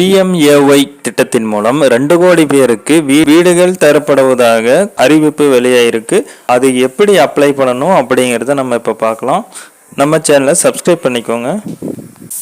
PMAY திட்டத்தின் மூலம் ரெண்டு கோடி பேருக்கு வீ- வீடுகள் தரப்படுவதாக அறிவிப்பு வெளியாயிருக்கு. அது எப்படி அப்ளை பண்ணணும் அப்படிங்கிறத நம்ம இப்போ பார்க்கலாம். நம்ம சேனலை சப்ஸ்கிரைப் பண்ணிக்கோங்க.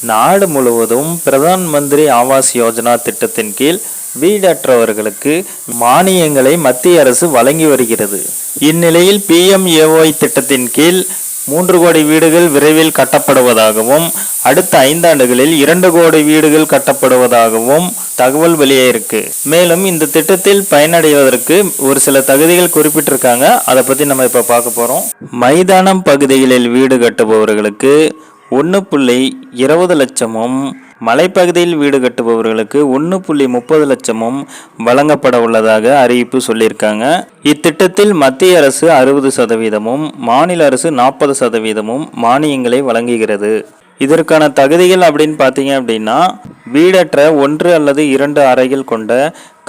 நாடு முழுவதும் பிரதான் மந்திரி ஆவாஸ் யோஜனா திட்டத்தின் கீழ் வீடற்றவர்களுக்கு மானியங்களை மத்திய அரசு வழங்கி வருகிறது. இந்நிலையில் பிஎம்ஏஒய் திட்டத்தின் கீழ் மூன்று கோடி வீடுகள் விரைவில் கட்டப்படுவதாகவும் அடுத்த ஐந்தாண்டுகளில் இரண்டு கோடி வீடுகள் கட்டப்படுவதாகவும் தகவல் வெளியாயிருக்கு. மேலும் இந்த திட்டத்தில் பயனடைவதற்கு ஒரு சில தகுதிகள் குறிப்பிட்டிருக்காங்க. அதை பத்தி நம்ம இப்ப பார்க்க போறோம். மைதானம் பகுதிகளில் வீடு கட்டுபவர்களுக்கு ஒன்று புள்ளி இருபது லட்சமும் மலைப்பகுதியில் வீடு கட்டுபவர்களுக்கு ஒன்று புள்ளி முப்பது லட்சமும் வழங்கப்பட உள்ளதாக அறிவிப்பு சொல்லியிருக்காங்க. இத்திட்டத்தில் மத்திய அரசு அறுபது சதவீதமும் மாநில அரசு நாற்பது சதவீதமும் மானியங்களை வழங்குகிறது. இதற்கான தகுதிகள் அப்படின்னு பார்த்தீங்க அப்படின்னா வீடற்ற ஒன்று அல்லது இரண்டு அறைகள் கொண்ட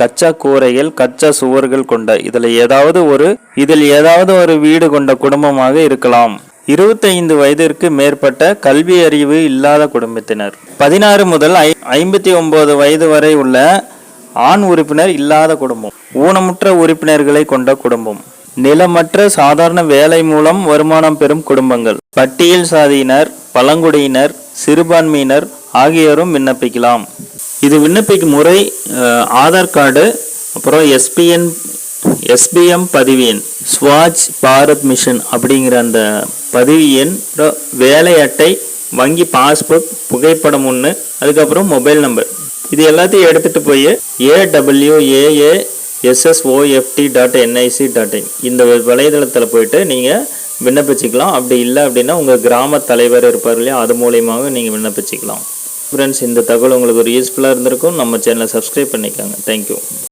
கச்சா கூரைகள் கச்சா சுவர்கள் கொண்ட இதில் ஏதாவது ஒரு இதில் ஏதாவது ஒரு வீடு கொண்ட குடும்பமாக இருக்கலாம். இருபத்தைந்து வயதிற்கு மேற்பட்ட கல்வி அறிவு இல்லாத குடும்பத்தினர். பதினாறு முதல் ஐ ஐம்பத்தி ஒன்பது வயது வரை உள்ள ஆண் உறுப்பினர் இல்லாத குடும்பம். ஊனமுற்ற உறுப்பினர்களை கொண்ட குடும்பம். நிலமற்ற சாதாரண வேலை மூலம் வருமானம் பெறும் குடும்பங்கள். பட்டியல் சாதியினர் பழங்குடியினர் சிறுபான்மையினர் ஆகியோரும் விண்ணப்பிக்கலாம். இது விண்ணப்பிக்கும் முறை ஆதார் கார்டு அப்புறம் எஸ்பிஎன் எஸ்பிஎம் பதிவு எண் ஸ்வாஜ் பாரத் மிஷன் அப்படிங்கிற அந்த பதிவு எண் அப்புறம் வேலை அட்டை வங்கி பாஸ்புக் புகைப்படம் ஒன்று அதுக்கப்புறம் மொபைல் நம்பர். இது எல்லாத்தையும் எடுத்துகிட்டு போய் AWAA SSOFT dot NIC dot in இந்த வலைதளத்தில் போயிட்டு நீங்கள் விண்ணப்பிச்சுக்கலாம். அப்படி இல்லை அப்படின்னா உங்கள் கிராம தலைவர் இருப்பார் இல்லையா அது மூலியமாக நீங்கள் விண்ணப்பிச்சுக்கலாம். ஃப்ரெண்ட்ஸ் இந்த தகவல் உங்களுக்கு ஒரு யூஸ்ஃபுல்லாக இருந்திருக்கும். நம்ம சேனலை சப்ஸ்கிரைப் பண்ணிக்கோங்க. தேங்க்யூ